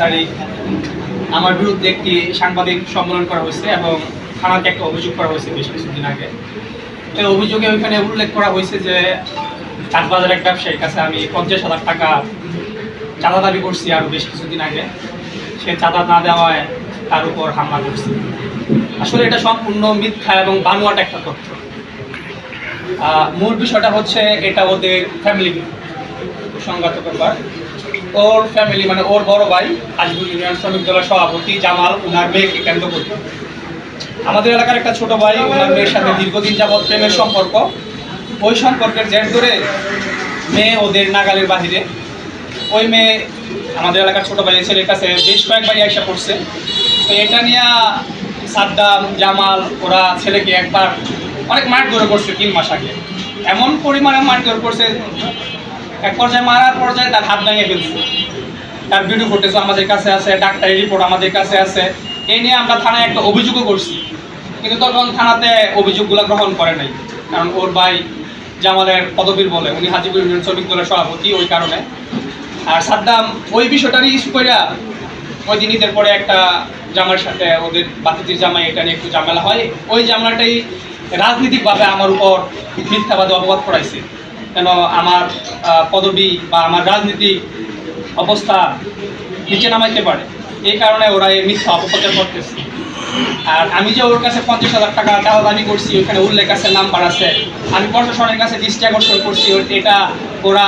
তারিখ আমার বিরুদ্ধে একটি সাংবাদিক সম্মেলন করা হয়েছে এবং থানাতে একটা অভিযোগ করা হয়েছে বেশ কিছুদিন আগে। এই অভিযোগে ওইখানে উল্লেখ করা হয়েছে যে চাঁদবাজার এক ব্যবসায়ীর কাছে আমি পঞ্চাশ হাজার টাকা চাঁদা দাবি করছি আরও বেশ কিছুদিন আগে। সে চাঁদা না দেওয়ায় তার উপর হামলা করছি। আসলে এটা সম্পূর্ণ মিথ্যা এবং বানোয়াট একটা তথ্য। মূল বিষয়টা হচ্ছে এটা ওদের ফ্যামিলি সংগত ব্যাপার। ওর ফ্যামিলি মানে ওর বড় ভাই আজবুল ইউনিয়ন শ্রমিক দলের সভাপতি জামাল ওনার মেয়েকে কেন্দ্র করে। আমাদের এলাকার একটা ছোট ভাই ওনার মেয়ের সাথে দীর্ঘদিন যাবৎ প্রেমের সম্পর্ক। ওই সম্পর্কের জের ধরে মেয়ে ওদের নাগালের বাহিরে। ওই মেয়ে আমাদের এলাকার ছোট ভাইয়ের ছেলের কাছে বেশ কয়েকবারই আইসা পড়ছে। তো এটা নিয়ে সাদ্দাম, জামাল, ওরা ছেলেকে একবার অনেক মারধর করছে তিন মাস আগে। এমন পরিমাণে মারধর করছে এক পর্যায়ে মারার পর্যায়ে তার হাত ভেঙে ফেলছে। তার ভিডিও ফুটেজ আমাদের কাছে আছে, ডাক্তারি রিপোর্ট আমাদের কাছে আছে। এই নিয়ে আমরা থানায় একটা অভিযোগও করছি। কিন্তু তখন থানাতে অভিযোগগুলো গ্রহণ করে নাই। কারণ ওর ভাই জামালের পদবীর বলে, উনি হাজিপুর ইউনিয়ন শ্রমিক দলের সভাপতি ওই কারণে। আর সাদ্দাম ওই বিষয়টারই ইস্যু কইরা ওই দিন ঈদের পরে একটা জামার সাথে ওদের বাতিজির জামাই এটা নিয়ে একটু ঝামেলা হয়। ওই জামাটাই রাজনৈতিকভাবে আমার উপর মিথ্যাবাদে অপবাদ করাইছে কেন আমার পদবি বা আমার রাজনীতিক অবস্থা নিচে নামাইতে পারে? এই কারণে ওরা এই মিথ্যা অপপ্রচার করতেছে। আর আমি যে ওর কাছে পঞ্চাশ হাজার টাকা চাওয়া দাবি করছি, ওখানে উল্লেখ আছে, নাম্বার আছে। আমি প্রশাসনের কাছে দৃষ্টি আকর্ষণ করছি এটা ওরা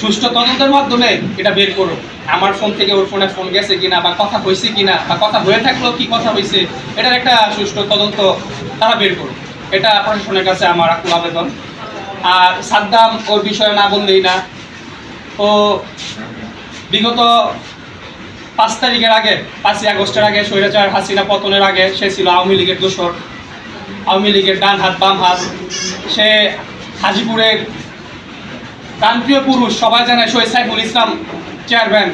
সুষ্ঠু তদন্তের মাধ্যমে এটা বের করুক। আমার ফোন থেকে ওর ফোনে ফোন গেছে কিনা, বা কথা হয়েছে কিনা, বা কথা হয়ে থাকলেও কি কথা হয়েছে এটার একটা সুষ্ঠু তদন্ত তারা বের করুক। এটা প্রশাসনের কাছে আমার আকুল আবেদন। আর সাদ্দাম ওর বিষয়ে না বললেই না। ও বিগত পাঁচ তারিখের আগে, পাঁচই আগস্টের আগে স্বৈরাচার হাসিনা পতনের আগে সে ছিল আওয়ামী লীগের দোসর আওয়ামী লীগের ডান হাত, বাম হাত। সে হাজিপুরের প্রান্তীয় পুরুষ, সবাই জানে শহীদ সাইফুল ইসলাম চেয়ারম্যান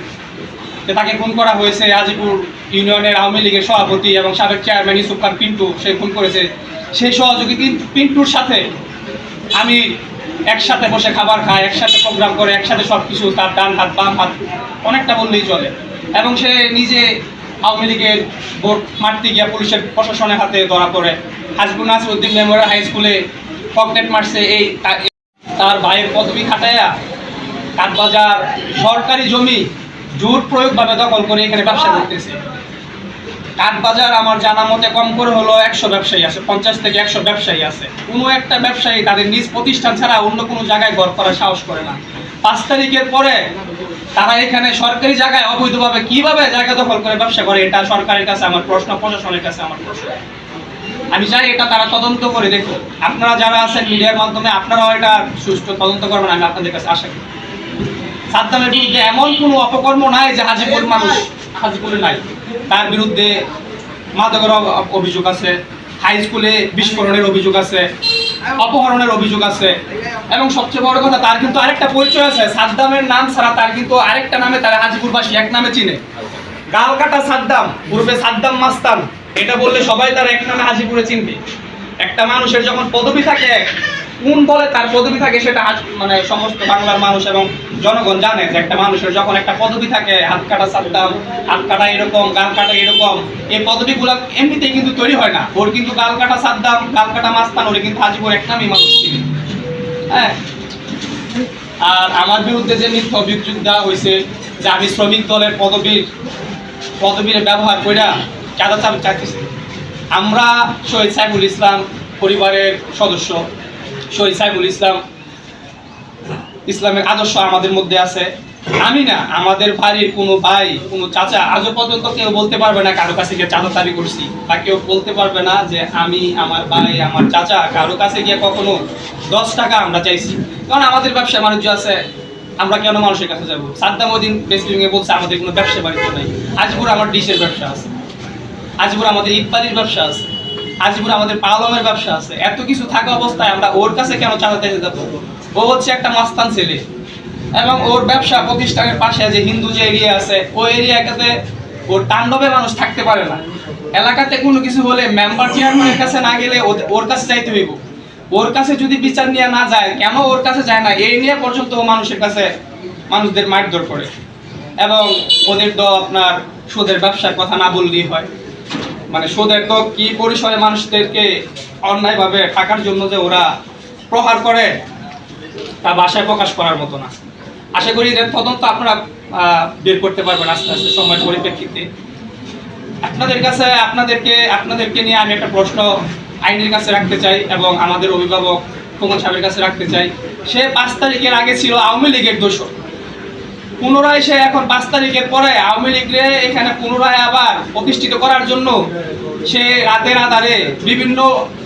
যে তাকে খুন করা হয়েছে হাজিপুর ইউনিয়নের আওয়ামী লীগের সভাপতি এবং সাবেক চেয়ারম্যান ইসুফ খান পিন্টু, সে খুন করেছে। সেই সহযোগী পিন- পিন্টুর সাথে আমি একসাথে বসে খাবার খাই, একসাথে প্রোগ্রাম করে, একসাথে সব কিছু তার ডান হাত, বাম হাত, অনেকটা বললেই চলে। এবং সে নিজে আওয়ামী লীগের ভোট মারতে গিয়া পুলিশের প্রশাসনের হাতে ধরা পড়ে। হাজবুল নাসিরুদ্দিন মেমোরিয়াল হাই স্কুলে পকেট মারছে এই তার ভাইয়ের পদবি খাটাইয়া কাঠবাজার সরকারি জমি জোর প্রয়োগভাবে দখল করে এখানে ব্যবসা করতেছে। কাঠবাজার আমার জানা মতে কম করে হলো একশো ব্যবসায়ী আছে, পঞ্চাশ থেকে একশো ব্যবসায়ী আছে। কোনো একটা ব্যবসায়ী তাদের নিজ প্রতিষ্ঠান ছাড়া অন্য কোনো জায়গায় ঘর করার সাহস করে না। পাঁচ তারিখের পরে তারা এখানে সরকারি জায়গায় অবৈধভাবে কীভাবে জায়গা দখল করে ব্যবসা করে, এটা সরকারের কাছে আমার প্রশ্ন, প্রশাসনের কাছে আমার প্রশ্ন। আমি চাই এটা তারা তদন্ত করে দেখুন আপনারা যারা আছেন মিডিয়ার মাধ্যমে, আপনারাও এটা সুষ্ঠু তদন্ত করবেন, আমি আপনাদের কাছে আশা করি। সাদ্দামের বিরুদ্ধে এমন কোনো অপকর্ম নাই যে হাজিপুর মানুষ হাজিপুরে নাই। তার বিরুদ্ধে মাদকের অভিযোগ আছে হাই স্কুলে বিস্ফোরণের অভিযোগ আছে, অপহরণের অভিযোগ আছে। এবং সবচেয়ে বড় কথা, তার কিন্তু আরেকটা পরিচয় আছে, সাদ্দামের নাম ছাড়া তার কিন্তু আরেকটা নামে তার হাজিপুরবাসী এক নামে চিনে। গালকাটা সাদ্দাম পূর্বে সাদ্দাম মাস্তান, এটা বললে সবাই তার এক নামে হাজিপুরে চিনবে। একটা মানুষের যখন পদবি থাকে কোন দলে তার পদবি থাকে সেটা আজ- মানে সমস্ত বাংলার মানুষ এবং জনগণ জানে যে একটা মানুষের যখন একটা পদবি থাকে, হাত কাটা সাদ্দাম হাত কাটা এরকম, গাল কাটা এরকম, এই পদবিগুলো এমনিতেই কিন্তু তৈরি হয় না। ওর কিন্তু গাল কাটা সাদ্দাম গাল কাটা মাস্তান ওরে কিন্তু হাজিপুর এক নামই মানুষ চিনে হ্যাঁ? আর আমার বিরুদ্ধে যে মিথ্যা অভিযোগ দেওয়া হয়েছে যে আমি শ্রমিক দলের পদবীর পদবীর ব্যবহার কইরা চাঁদা চাপ চাইতেছি। আমরা শহীদ সাইফুল ইসলাম পরিবারের সদস্য। শহীদ সাইফুল ইসলাম ইসলামের আদর্শ আমাদের মধ্যে আছে। আমি না, আমাদের বাড়ির কোনো ভাই, কোনো চাচা আজও পর্যন্ত কেউ বলতে পারবে না কারও কাছে গিয়ে চাঁদা দাবি করছি। বা কেউ বলতে পারবে না যে আমি, আমার ভাই, আমার চাচা কারও কাছে গিয়ে কখনো দশ টাকা আমরা চাইছি। কারণ আমাদের ব্যবসা বাণিজ্য আছে, আমরা কেন মানুষের কাছে যাব? সাদ্দাম ওদিন প্রেসিডেন্টে বলছে, আমাদের কোনো ব্যবসা বাণিজ্য নাই। আজপুর আমার ডিশের ব্যবসা আছে। আজপুর আমাদের ইফতারির ব্যবসা আছে। আজপুর আমাদের পালমের ব্যবসা আছে। এত কিছু থাকা অবস্থায় আমরা ওর কাছে কেন চাঁদা চাইতে যাব? ও হচ্ছে একটা মাস্তান ছেলে। এবং ওর ব্যবসা প্রতিষ্ঠানের পাশে যে হিন্দু যে এরিয়া আছে, ওই এরিয়াটাতে ওর তাণ্ডবে মানুষ থাকতে পারে না। এলাকাতে কোনো কিছু হলে মেম্বার চেয়ারম্যানের কাছে না গেলে ওর কাছে যাইতে হইব। ওর কাছে যদি বিচার নিয়ে না যায়, কেন ওর কাছে যায় না? এই নিয়ে পর্যন্ত মানুষের কাছে মানুষদের মারধর করে। এবং ওদের তো আপনার সুদের ব্যবসার কথা না বললেই হয়। মানে সুদের তো কি পরিসরে মানুষদেরকে অন্যায়ভাবে টাকার জন্য যে ওরা প্রহার করে, তা ভাষায় প্রকাশ করার মতো না। আশা করি এর তদন্ত আপনারা বের করতে পারবেন আস্তে আস্তে সময়ের পরিপ্রেক্ষিতে। আপনাদের কাছে, আপনাদেরকে আপনাদেরকে নিয়ে আমি একটা প্রশ্ন আইনের কাছে রাখতে চাই এবং আমাদের অভিভাবক খোকন সাহেবের কাছে রাখতে চাই। সে পাঁচ তারিখের আগে ছিল আওয়ামী লীগের দোষর। পুনরায় সে এখন পাঁচ তারিখের পরে আওয়ামী লীগরে এখানে পুনরায় আবার প্রতিষ্ঠিত করার জন্য সে রাতের আধারে বিভিন্ন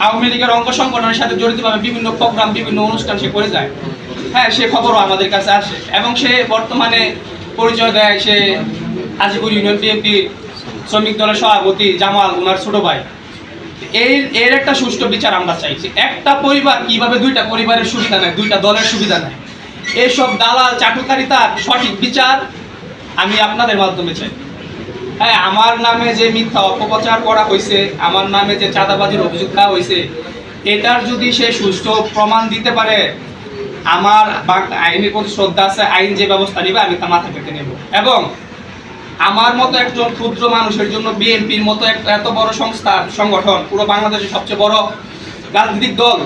আওয়ামী লীগের অঙ্গ সংগঠনের সাথে জড়িতভাবে বিভিন্ন প্রোগ্রাম, বিভিন্ন অনুষ্ঠান সে করে যায়। হ্যাঁ সে খবরও আমাদের কাছে আসে এবং সে বর্তমানে পরিচয় দেয় সে হাজিপুর ইউনিয়ন বিএনপির শ্রমিক দলের সভাপতি জামাল ওনার ছোট ভাই। এর এর একটা সুষ্ঠু বিচার আমরা চাইছি। একটা পরিবার কীভাবে দুইটা পরিবারের সুবিধা নেয়, দুইটা দলের সুবিধা নেয়? এইসব দালাল চাটুকারিতার সঠিক বিচার আমি আপনাদের মাধ্যমে চাই। হ্যাঁ আমার নামে যে মিথ্যা অপপ্রচার করা হয়েছে আমার নামে যে চাঁদাবাজির অভিযোগ দেওয়া হয়েছে এটার যদি সে সুষ্ঠু প্রমাণ দিতে পারে, আমার আইনের প্রতি শ্রদ্ধা আছে, আইন যে ব্যবস্থা নেবে, আমি তা মাথা পেতে নেব। এবং আমার মতো একজন ক্ষুদ্র মানুষের জন্য বিএনপির মতো একটা এত বড় সংস্থা, সংগঠন, পুরো বাংলাদেশের সবচেয়ে বড় রাজনৈতিক দল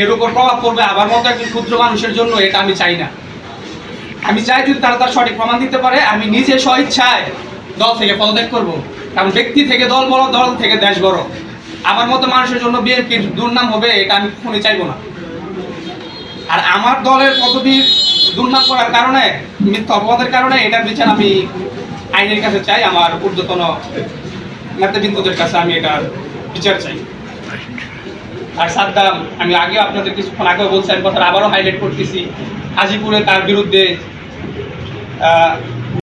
এর উপর প্রভাব পড়বে আমার মতো একজন ক্ষুদ্র মানুষের জন্য, এটা আমি চাই না। আমি চাই যদি তারা তার সঠিক প্রমাণ দিতে পারে, আমি নিজে স্বইচ্ছায় দল থেকে পদত্যাগ করব। কারণ ব্যক্তি থেকে দল বড়, দল থেকে দেশ বড়। আমার মতো মানুষের জন্য বিএনপির দুর্নাম হবে, এটা আমি কখনোই চাইব না। আর আমার দলের পদবীর দুর্নাম করার কারণে, মিথ্যা অপবাদের কারণে, এটার বিচার আমি আইনের কাছে চাই, আমার ঊর্ধ্বতন নেতৃবৃন্দদের কাছে আমি এটার বিচার চাই। আর সাদ্দাম, আমি আগে আপনাদের কিছুক্ষণ আগেও বলছি, আমি কথাটা আবারও হাইলাইট করতেছি। হাজিপুরে তার বিরুদ্ধে